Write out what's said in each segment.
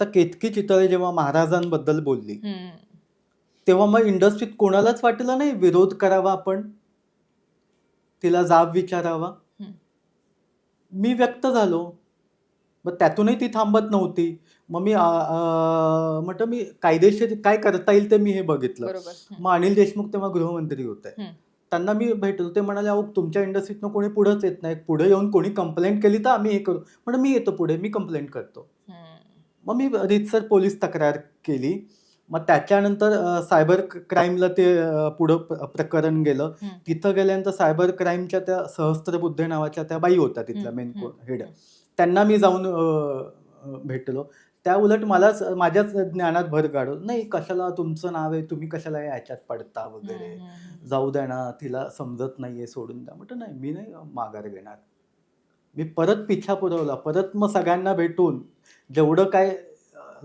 आता केतकी चितळे जेव्हा महाराजांबद्दल बोलली. तेव्हा मग इंडस्ट्रीत कोणालाच वाटलं नाही? विरोध करावा आपण? तिला जाब विचारावा. मी व्यक्त झालो. मग त्यातूनही ती थांबत नव्हती. मग मी म्हटलं मी कायदेशीर काय करता येईल ते मी हे बघितलं. मग अनिल देशमुख तेव्हा गृहमंत्री होते. त्यांना मी भेटलो. ते म्हणाले अहो तुमच्या इंडस्ट्रीतनं कोणी पुढेच येत नाही. पुढे येऊन कोणी कंप्लेंट केली तर आम्ही हे करू. म्हणून मी येतो पुढे. मी कंप्लेंट करतो. मग मी रितसर पोलीस तक्रार केली. मग त्याच्यानंतर सायबर क्राईमला ते पुढं प्रकरण गेलं. तिथं गेल्यानंतर सायबर क्राईमच्या त्या सहस्त्रबुद्धे नावाच्या त्या बाई होत्या तिथल्या मेन हेड. त्यांना मी जाऊन भेटलो. त्या उलट मलाच माझ्याच ज्ञानात भर काढू नाही कशाला तुमचं नाव आहे? तुम्ही कशाला याच्यात पडता वगैरे. जाऊ द्या ना तिला समजत नाहीये सोडून द्या. म्हटलं नाही मी नाही माघार घेणार. मी परत पिछा पुरवला. परत मग सगळ्यांना भेटून जेवढं काय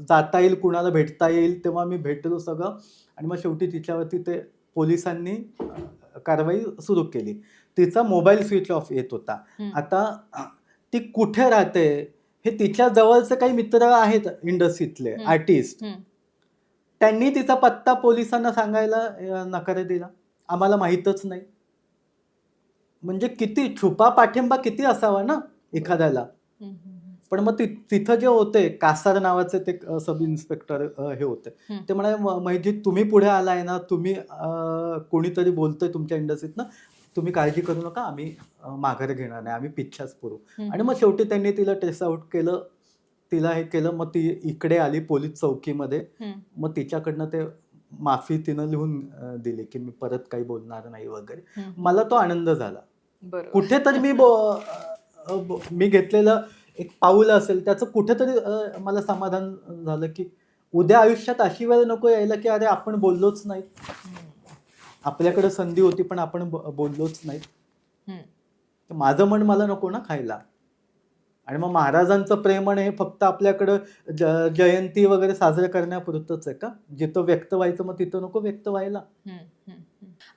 जाता येईल कुणाला भेटता येईल तेव्हा मी भेटलो सगळं. आणि मग शेवटी तिच्यावरती ते पोलिसांनी कारवाई सुरू केली. तिचा मोबाईल स्विच ऑफ येत होता. आता ती कुठे राहते? हे तिच्या जवळचे काही मित्र आहेत इंडस्ट्रीतले. आर्टिस्ट. त्यांनी तिचा पत्ता पोलिसांना सांगायला नकार दिला. आम्हाला माहीतच नाही. म्हणजे किती छुपा पाठिंबा किती असावा ना एखाद्याला. पण मग तिथं जे होते कासार नावाचे ते सब इन्स्पेक्टर हे होते. ते म्हणाले "म- महिजीत तुम्ही पुढे आलाय ना तुम्ही कोणीतरी बोलतोय तुमच्या इंडस्ट्रीत ना तुम्ही काळजी करू नका आम्ही माघार घेणार नाही आम्ही पिच्छाच पुरू. आणि मग शेवटी त्यांनी तिला ट्रेस आउट केलं तिला हे केलं मग ती इकडे आली पोलीस चौकीमध्ये. मग तिच्याकडनं ते माफी तिनं लिहून दिली की मी परत काही बोलणार नाही वगैरे. मला तो आनंद झाला कुठेतरी मी मी घेतलेलं एक पाऊल असेल त्याचं कुठेतरी मला समाधान झालं की उद्या आयुष्यात अशी वेळ नको यायला की अरे आपण बोललोच नाही. आपल्याकडे संधी होती पण आपण बोललोच नाही. माझं मन मला नको ना खायला. आणि मग महाराजांचं प्रेमण हे फक्त आपल्याकडं ज जयंती वगैरे साजरे करण्यापुरतंच आहे का? जिथं व्यक्त व्हायचं मग तिथं नको व्यक्त व्हायला.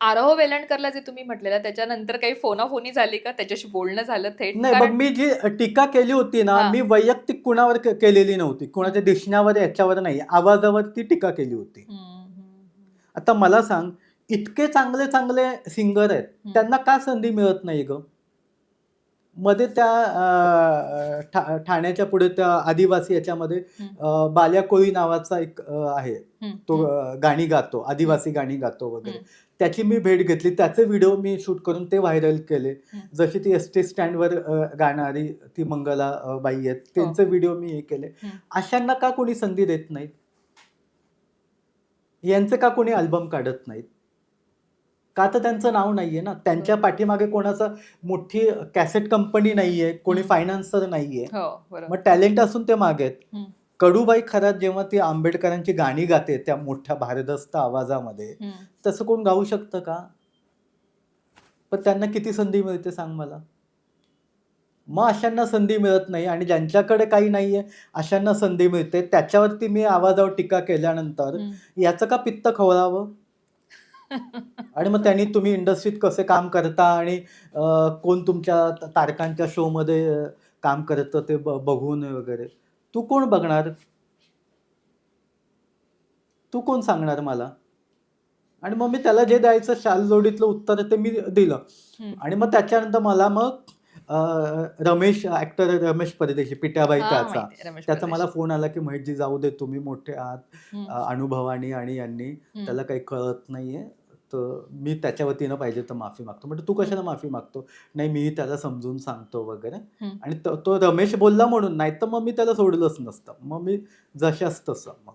आरोह वेलणकरला जे तुम्ही म्हटलेलं त्याच्यानंतर काही फोनाफोनी झाली का? त्याच्याशी बोलणं झालं थेट? नाही बघ कारण- मी जी टीका केली होती ना. मी वैयक्तिक कुणावर केलेली नव्हती. कुणाच्या दिसण्यावर याच्यावर नाही आवाजावर ती टीका केली होती. आता मला सांग इतके चांगले चांगले सिंगर आहेत. त्यांना का संधी मिळत नाही ग? मध्ये त्या ठा- ठाण्याच्या पुढे त्या आदिवासी याच्यामध्ये बाल्या कोळी नावाचा एक आहे. तो गाणी गातो आदिवासी गाणी गातो वगैरे. त्याची मी भेट घेतली. त्याचे व्हिडिओ मी शूट करून ते व्हायरल केले. जशी ती एस टी स्टँडवर गाणारी ती मंगला बाई आहेत त्यांचे व्हिडिओ मी हे केले. अशांना का कोणी संधी देत नाहीत? यांचे का कोणी अल्बम काढत नाहीत? का तर त्यांचं नाव नाहीये ना? त्यांच्या पाठीमागे कोणाचा मोठी कॅसेट कंपनी नाहीये कोणी. फायनान्सर नाहीये. हो मग टॅलेंट असून ते मागे आहेत. कडूबाई खरात जेव्हा ती आंबेडकरांची गाणी गाते त्या मोठ्या भारदस्त आवाजामध्ये. तसं कोण गाऊ शकतं का? पण त्यांना किती संधी मिळते सांग मला? मग अशांना संधी मिळत नाही आणि ज्यांच्याकडे काही नाहीये अशांना संधी मिळते. त्याच्यावरती मी आवाजावर टीका केल्यानंतर. याचं का पित्त खवळावं? आणि मग त्यांनी तुम्ही इंडस्ट्रीत कसे काम करता आणि अं, कोण तुमच्या तारकांच्या शोमध्ये अं, काम करतं ते ब- बघून वगैरे. तू कोण बघणार? तू कोण सांगणार मला? आणि मग मी त्याला जे द्यायचं शाल जोडीतलं उत्तर ते मी दिलं. हम्म. आणि मग त्याच्यानंतर मला मग रमेश ऍक्टर रमेश परदेशी पिट्याबाई हा, त्याचा. मला फोन आला की महेशजी जाऊ दे तुम्ही मोठे आहात. अनुभवानी आणि यांनी. त्याला काही कळत नाहीये. तर मी त्याच्या वतीनं पाहिजे तर माफी मागतो. म्हणजे तू कशाला माफी मागतो? नाही मी त्याला समजून सांगतो वगैरे. आणि तो रमेश बोलला म्हणून. नाही तर मग मी त्याला सोडलंच नसतं. मग मी जशाच तसं मग.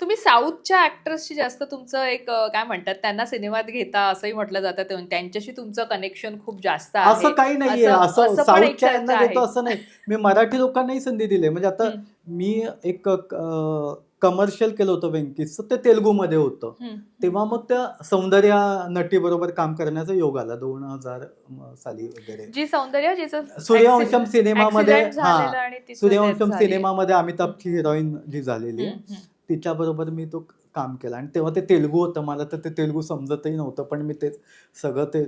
तुम्ही साऊथच्या ऍक्टर्सशी जास्त तुमचं एक अं, काय म्हणतात त्यांना सिनेमात घेता असंही म्हटलं जातं. ते- त्यांच्याशी तुमचं कनेक्शन खूप जास्त आहे. असं काही नाहीये. असं- असं असं पण एक साऊथच्या यांना चर्चा देतो आहे. असं नाही. मी मराठी लोकांनाही संधी दिली. म्हणजे आता हम्म, मी एक कमर्शियल केलं होतं व्यंकीचं ते तेलुगूमध्ये होतं. हम्म, तेव्हा मग त्या सौंदर्या नटी बरोबर काम करण्याचा योग आला. दोन हजार साली वगैरे. जी सौंदर्य जिचं सूर्यवंशम accident- सिनेमामध्ये accident झालेलं हा आणि तिचं death सूर्यवंशम झाली. सिनेमामध्ये अमिताभची हिरोईन जी झालेली आहे. हम्म, हम्म. तिच्या बरोबर मी तो काम केला आणि तेव्हा ते तेलुगू होतं मला तर ते तेलुगू समजतही नव्हतं पण मी ते सगळं ते.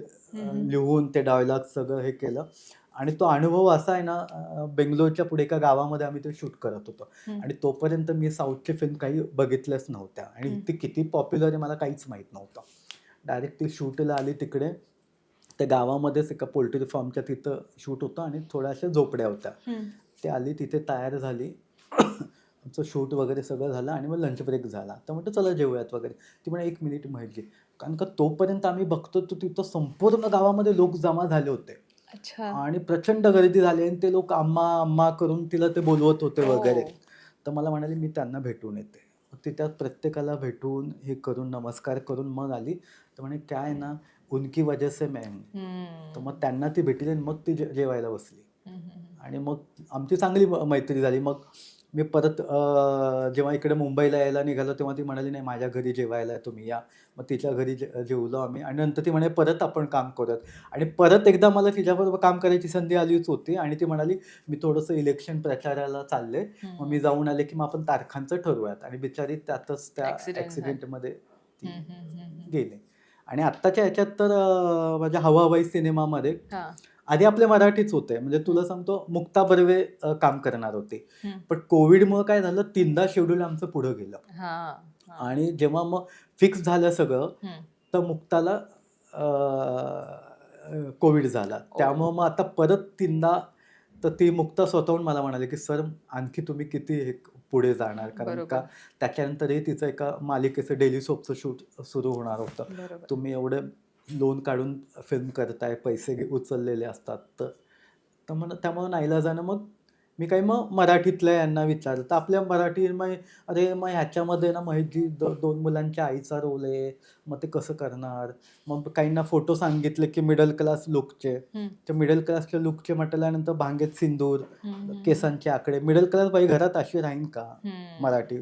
लिहून ते डायलॉग सगळं हे केलं आणि तो अनुभव असा आहे ना बेंगलोरच्या पुढे एका गावामध्ये आम्ही ते शूट करत होतो. आणि तोपर्यंत मी साऊथचे फिल्म काही बघितल्याच नव्हत्या आणि. ती किती पॉप्युलर आहे मला काहीच माहीत नव्हतं डायरेक्ट ती शूटला आली तिकडे त्या गावामध्येच एका पोल्ट्री फार्मच्या तिथं शूट होतं आणि थोड्याशा झोपड्या होत्या. ती आली तिथे तयार झाली आमचं शूट वगैरे सगळं झालं आणि मग लंच ब्रेक झाला. तर म्हटलं चला जेवूयात वगैरे. ती म्हणे एक मिनिट म्हटली. कारण का तोपर्यंत आम्ही बघतो तर तिथं संपूर्ण गावामध्ये लोक जमा झाले होते. अच्छा. आणि प्रचंड गर्दी झाली आणि ते लोक आम्हा आम्हा करून तिला ते बोलवत होते वगैरे. हो. तर मला म्हणाले मी त्यांना भेटून येते. मग ती त्या प्रत्येकाला भेटून हे करून नमस्कार करून मग आली. तर म्हणे काय ना उनकी वजह से मैं हूं." हम्म. तर मग त्यांना ती भेटली आणि मग ती जेवायला बसली. आणि मग आमची चांगली मैत्री झाली. मग मी परत जेव्हा इकडे मुंबईला यायला निघालो तेव्हा ती म्हणाली नाही माझ्या घरी जेवायला तुम्ही या मग तिच्या घरी जे- जेवलो आम्ही आणि नंतर ती म्हणे परत आपण काम करूयात आणि परत एकदा मला तिच्याबरोबर काम करायची संधी आलीच होती आणि ती म्हणाली मी थोडंसं इलेक्शन प्रचाराला चालले. मग मी जाऊन आले की मग आपण तारखांचं ठरवूयात आणि बिचारी त्यातच त्या. ॲक्सिडेंटमध्ये. गेले आणि आत्ताच्या ह्याच्यात तर माझ्या हवा हवाई सिनेमामध्ये. आधी आपले मराठीच होते म्हणजे तुला सांगतो मुक्ता बर्वे काम करणार होते. पण कोविडमुळे काय झालं तीनदा शेड्यूल आमचं पुढं गेलं. आणि जेव्हा मग फिक्स झालं सगळं. तर मुक्ताला कोविड झाला. त्यामुळं मग आता परत तीनदा तर ती मुक्ता स्वतःहून मला म्हणाली की सर आणखी तुम्ही किती हे पुढे जाणार? कारण. का त्याच्यानंतरही तिचं एका मालिकेचं डेली सोपचं शूट सुरू होणार होतं. तुम्ही एवढे लोन काढून फिल्म करताय पैसे उचललेले असतात तर. तर मग त्यामुळं नाईलाजानं मग मी काही मग मराठीतल्या यांना विचारलं. तर आपल्या मराठी मग अरे मग ह्याच्यामध्ये ना महेशजी दो दोन मुलांच्या आईचा रोल आहे मग ते कसं करणार? मग काहींना फोटो सांगितले की मिडल क्लास लुकचे. तर मिडल क्लासच्या लुकचे म्हटल्यानंतर भांगेत सिंदूर केसांचे आकडे. मिडल क्लास बाई घरात अशी राहीन का. मराठी?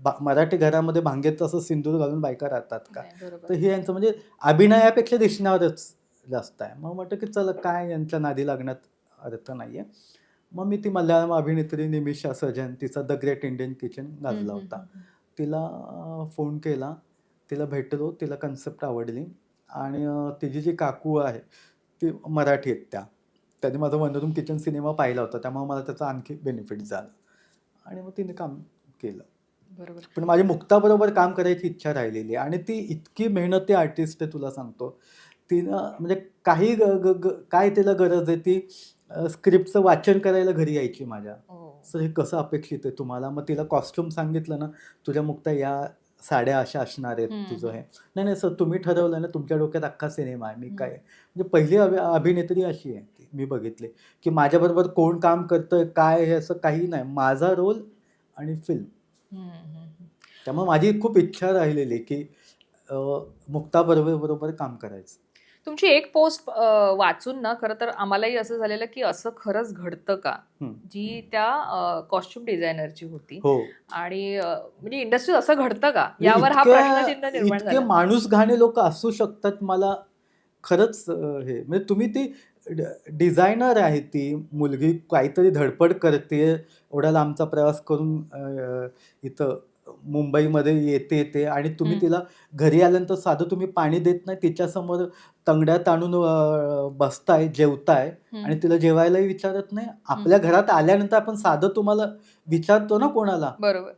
बा मराठी घरामध्ये भांगेत तसं सिंदूर घालून बायका राहतात का. तर हे यांचं म्हणजे अभिनयापेक्षा दिसण्यावरच जास्त आहे. मग म्हटलं की चला काय यांच्या नादी लागण्यात अर्थ नाही आहे मग मी ती मल्याळम अभिनेत्री निमिषा सजन तिचा द ग्रेट इंडियन किचन घातला होता. तिला फोन केला. तिला भेटलो. तिला कन्सेप्ट आवडली. आणि तिची जी काकू आहे ती मराठी आहेत त्या. त्यांनी माझा वनरूम किचन सिनेमा पाहिला होता. त्यामुळे मला त्याचा आणखी बेनिफिट झाला. आणि मग तिने काम केलं. बरोबर. पण माझी मुक्ताबरोबर काम करायची इच्छा राहिलेली आहे. आणि ती इतकी मेहनती आर्टिस्ट आहे तुला सांगतो. तिनं म्हणजे काही ग ग ग- काय तिला गरज आहे ती स्क्रिप्टचं वाचन करायला घरी यायची माझ्या. हो. सर हे कसं अपेक्षित आहे तुम्हाला? मग तिला कॉस्ट्युम सांगितलं ना तुझ्या मुक्ता या साड्या अशा असणार आहेत. तुझं हे. नाही नाही सर तुम्ही ठरवलं ना तुमच्या डोक्यात अख्खा सिनेमा आहे. मी काय? म्हणजे पहिली अभि अभिनेत्री अशी आहे ती मी बघितली. की माझ्याबरोबर कोण काम करतंय काय हे असं काही नाही. माझा रोल आणि फिल्म. त्यामुळे माझी खूप इच्छा राहिलेली की अं, मुक्ता बर्वे बरोबर काम करायचं. तुमची एक पोस्ट वाचून ना खरं तर आम्हालाही असं झालेलं की असं खरंच घडतं का. जी त्या कॉस्ट्युम डिझायनरची होती. हो. आणि म्हणजे इंडस्ट्रीत असं घडतं का? यावर हा प्रश्नचिन्ह निर्माण माणूस घाणे लोक असू शकतात मला खरंच हे. म्हणजे तुम्ही ती डिझायनर आहे ती मुलगी काहीतरी धडपड करते. एवढा लांबचा प्रवास करून इथं मुंबईमध्ये येते ते आणि तुम्ही. तिला घरी आल्यानंतर साधं तुम्ही पाणी देत नाही तिच्यासमोर तंगड्यात आणून अं, बसताय जेवताय. आणि तिला जेवायलाही विचारत नाही. आपल्या घरात आल्यानंतर आपण साधं तुम्हाला विचारतो ना कोणाला? बरोबर.